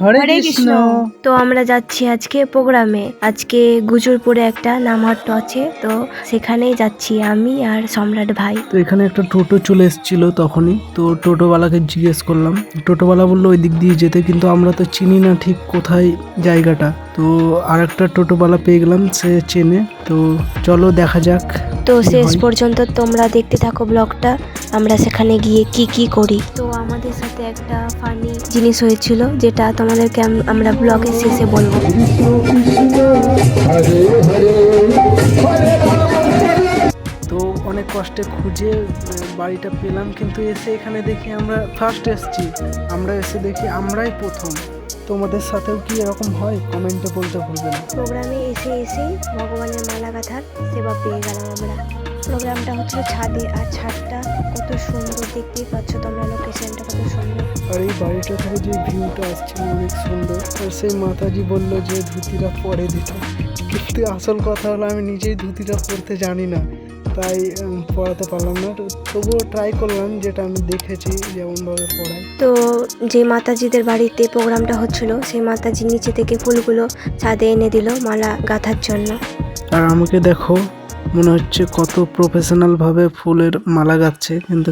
হরে কৃষ্ণ। তো আমরা যাচ্ছি আজকে প্রোগ্রামে। আজকে গুজুরপুরে একটা নামহাট আছে তো সেখানেই যাচ্ছি আমি আর সম্রাট ভাই। তো এখানে একটা টোটো চলে এসেছিল তখনই। তো টোটোওয়ালাকে জিজ্ঞেস করলাম। টোটোওয়ালা বলল ওই দিক দিয়ে যেতে। কিন্তু আমরা তো চিনি না ঠিক কোথায় জায়গাটা। তো আর একটা টোটোওয়ালা পেয়ে গেলাম সে চেনে। তো চলো দেখা যাক। তো শেষ পর্যন্ত তোমরা দেখতে থাকো ব্লগটা। আমরা সেখানে গিয়ে কি কি করি। তো আমাদের সাথে একটা ফানি জিনিস হয়েছিল যেটা তোমাদেরকে আম- আমরা ব্লগের শেষে বলব। তো অনেক কষ্টে খুঁজে বাড়িটা পেলাম কিন্তু এসে এখানে দেখি আমরা ফার্স্ট এসেছি। আমরা এসে দেখি আমরাই প্রথম। তোমাদের সাথেও কি এরকম হয়? কমেন্টে বলতে ভুলবে না। প্রোগ্রামে এসে এসে ভগবানের মালা গাঁথার সেবা পেয়ে গেলাম আমরা। প্রোগ্রামটা হচ্ছিল ছাদে আর ছাদটা কত সুন্দর দেখতেই পাচ্ছ তোমরা লোকেশনটা কত সুন্দর। আর এই বাড়িটা থেকে যে ভিউটা আসছিল অনেক সুন্দর। আর সেই মাতাজি বলল যে ধুতিটা পরে দিতে। কিন্তু আসল কথা হলো আমি নিজেই ধুতিটা পরতে জানি না। তাই পড়াতে পারলাম না। তো তবুও ট্রাই করলাম যেটা আমি দেখেছি যেমনভাবে পড়াই। তো যে মাতাজিদের বাড়িতে প্রোগ্রামটা হচ্ছিল সেই মাতাজি নিচে থেকে ফুলগুলো ছাদে এনে দিল মালা গাঁথার জন্য। আর আমাকে দেখো মনে হচ্ছে কত প্রফেশনালভাবে ফুলের মালা গাচ্ছে কিন্তু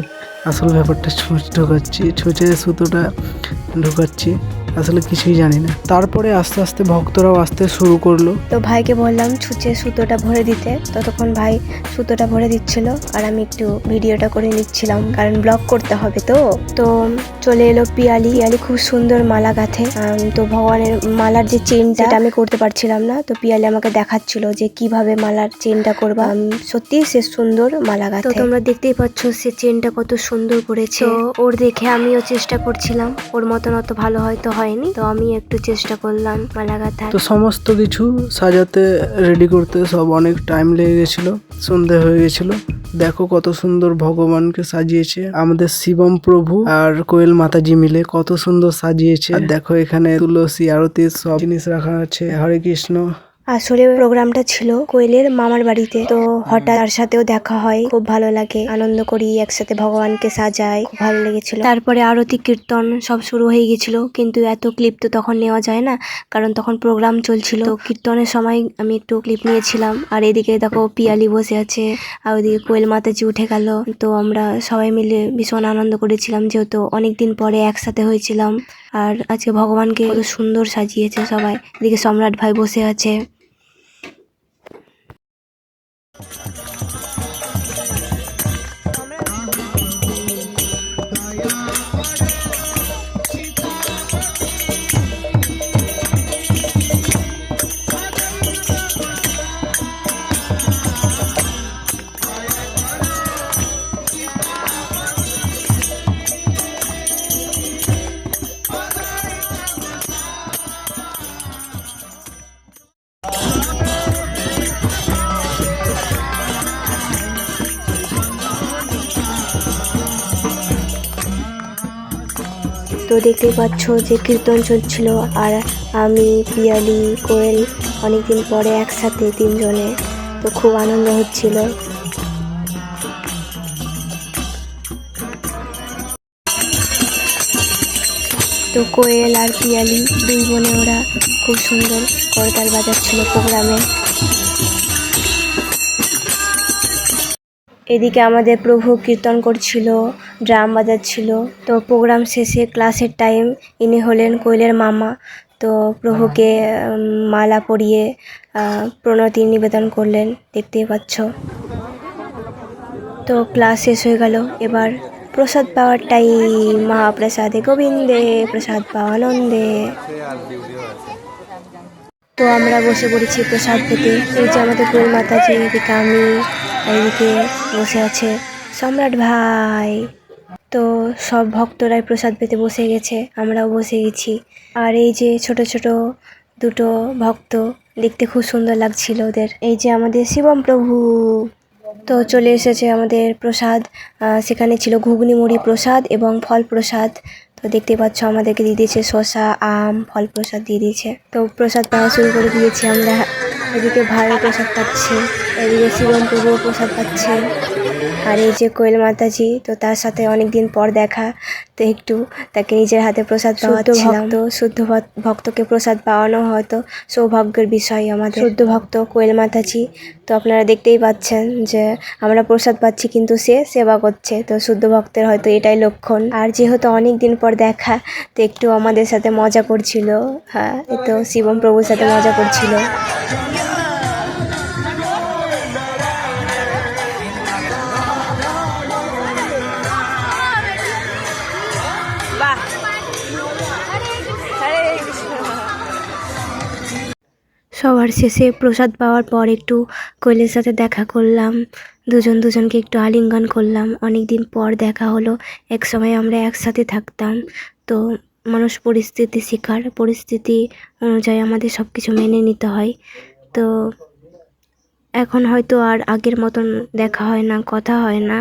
আসল ব্যাপারটা ছুঁচ ঢোকাচ্ছি ছুঁচে সুতোটা ঢোকাচ্ছি। আসলে কিছুই জানি না। তারপরে আস্তে আস্তে ভক্তরাও আসতে শুরু করল। তো ভাইকে বললাম ছুঁচে সুতোটা ভরে দিতে। ততক্ষণ ভাই সুতোটা ভরে দিচ্ছিল আর আমি একটু ভিডিওটা করে নিচ্ছিলাম কারণ ব্লগ করতে হবে তো। তো চলে এলো পিয়ালি। পিয়ালি খুব সুন্দর মালা গাঁথে। তো ভগবানের মালার যে চেনটা আমি করতে পারছিলাম না। তো পিয়ালি আমাকে দেখাচ্ছিল যে কীভাবে মালার চেনটা করবা। সত্যি সে সুন্দর মালা গাঁথে। তো তোমরা দেখতেই পাচ্ছ সে চেনটা কত সুন্দর করেছে। ওর দেখে আমিও চেষ্টা করছিলাম। ওর মতন অত ভালো হয়তো হয়নি। তো আমি একটু চেষ্টা করলাম মালা গাঁথা তো সমস্ত কিছু সাজাতে রেডি করতে সব অনেক টাইম লেগে গেছিল, সন্ধে হয়ে গেছিল। দেখো কত সুন্দর ভগবানকে সাজিয়েছে। আমাদের শিবম প্রভু আর কোয়েল মাতাজি মিলে কত সুন্দর সাজিয়েছে। দেখো এখানে তুলসী, আরতি, সব জিনিস রাখা আছে। হরে কৃষ্ণ। আসলে প্রোগ্রামটা ছিল কোয়েলের মামার বাড়িতে। তো হঠাৎ তার সাথেও দেখা হয়, খুব ভালো লাগে। আনন্দ করি, একসাথে ভগবানকে সাজাই, খুব ভালো লেগেছিল। তারপরে আরতি, কীর্তন সব শুরু হয়ে গেছিল, কিন্তু এত ক্লিপ তো তখন নেওয়া যায় না, কারণ তখন প্রোগ্রাম চলছিল। তো কীর্তনের সময় আমি একটু ক্লিপ নিয়েছিলাম, আর এদিকে দেখো পিয়ালি বসে আছে, আর ওইদিকে কোয়েল মাতাজি উঠে গেল। তো আমরা সবাই মিলে ভীষণ আনন্দ করেছিলাম, যেহেতু অনেকদিন পরে একসাথে হয়েছিলাম। আর আজকে ভগবানকে সুন্দর সাজিয়েছে সবাই। এদিকে সম্রাট ভাই বসে আছে। তো দেখতে পাচ্ছ যে কীর্তন চলছিল আর আমি, পিয়ালি, কোয়েল অনেকদিন পরে একসাথে তিনজনে। তো খুব আনন্দ হচ্ছিল। তো কোয়েল আর পিয়ালি দুই বোনে ওরা খুব সুন্দর করতাল বাজাচ্ছিল প্রোগ্রামে। এদিকে আমাদের প্রভু কীর্তন করছিল, ড্রাম বাজাচ্ছিল। তো প্রোগ্রাম শেষে ক্লাসের টাইম ইনি হলেন কোয়েলের মামা। তো প্রভুকে মালা পরিয়ে প্রণতি নিবেদন করলেন। দেখতেই পাচ্ছ। তো ক্লাস শেষ হয়ে গেল। এবার প্রসাদ পাওয়ার টাইম। মহাপ্রসাদে গোবিন্দে, প্রসাদ পাওয়া আনন্দে তো আমরা বসে পড়েছি প্রসাদ পেতে। এই যে আমাদের কোয়েল মাতাজি এদিকে এদিকে বসে আছে সম্রাট ভাই। তো সব ভক্তরাই প্রসাদ পেতে বসে গেছে, আমরাও বসে গেছি। আর এই যে ছোট ছোট দুটো ভক্ত, দেখতে খুব সুন্দর লাগছিল ওদের। এই যে আমাদের শিবম প্রভু। তো চলে এসেছে আমাদের প্রসাদ। সেখানে ছিল ঘুগনি মুড়ি প্রসাদ এবং ফল প্রসাদ। তো দেখতে পাচ্ছ আমাদেরকে দিয়ে দিয়েছে শসা, আম, ফল প্রসাদ দিয়ে দিয়েছে। তো প্রসাদ পাওয়া শুরু করে দিয়েছি আমরা। এদিকে ভাই প্রসাদ পাচ্ছে। এদিকে শিবম প্রভু প্রসাদ পাচ্ছে। আর এই যে কোয়েল মাতাজি তো তার সাথে অনেক দিন পর দেখা তো একটু তাকে নিজের হাতে প্রসাদ পাওয়াচ্ছিলাম তো শুদ্ধ ভক্তকে প্রসাদ পাওয়ানো হয়তো সৌভাগ্যের বিষয় আমাদের। শুদ্ধ ভক্ত। কোয়েল মাতাজি তো আপনারা দেখতেই পাচ্ছেন যে আমরা প্রসাদ পাচ্ছি কিন্তু সে সেবা করছে তো শুদ্ধ ভক্তের হয়তো এটাই লক্ষণ। আর যেহেতু অনেক দিন পর দেখা তো একটু আমাদের সাথে মজা করছিল। হ্যাঁ তো শিবম প্রভুর সাথে মজা করছিল। সবার শেষে প্রসাদ পাওয়ার পর একটু কোয়েলের সাথে দেখা করলাম। দুজন দুজনকে একটু আলিঙ্গন করলাম। অনেক দিন পর দেখা হলো। এক সময় আমরা একসাথে থাকতাম। তো মানুষ পরিস্থিতি শিকার। পরিস্থিতি অনুযায়ী আমাদের সব কিছু মেনে নিতে হয়। তো এখন হয়তো আর আগের মতন দেখা হয় না, কথা হয় না।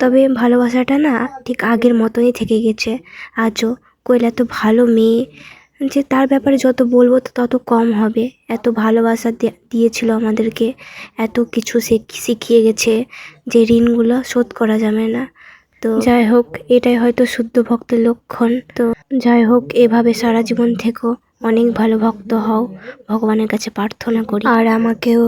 তবে ভালোবাসাটা না ঠিক আগের মতনই থেকে গেছে। আজও কোয়েল তো ভালো মেয়ে। যে তার ব্যাপারে যত বলব তত কম হবে। এত ভালোবাসা দিয়েছিল আমাদেরকে। এত কিছু শিখ- শিখিয়ে গেছে যে ঋণগুলো শোধ করা যাবে না। তো যাই হোক, এটাই হয়তো শুদ্ধ ভক্তের লক্ষণ। তো যাই হোক, এভাবে সারা জীবন থেকেও অনেক ভালো ভক্ত হও, ভগবানের কাছে প্রার্থনা করি। আর আমাকেও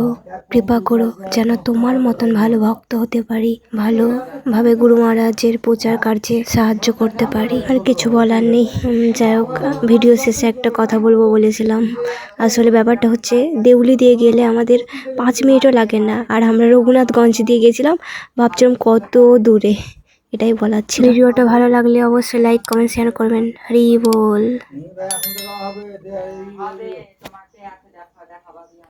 কৃপা করো যেন তোমার মতন ভালো ভক্ত হতে পারি, ভালোভাবে গুরু মহারাজের প্রচার কার্যে সাহায্য করতে পারি। আর কিছু বলার নেই। যাই হোক, ভিডিও শেষে একটা কথা বলব বলেছিলাম। আসলে ব্যাপারটা হচ্ছে, দেউলি দিয়ে গেলে আমাদের পাঁচ মিনিটও লাগে না। আর আমরা রঘুনাথগঞ্জ দিয়ে গেছিলাম, ভাবছিলাম কত দূরে। এটাই বলার ছিল। ভিডিওটা ভালো লাগলে অবশ্যই লাইক কমেন্ট শেয়ার করবেন। হরি বল।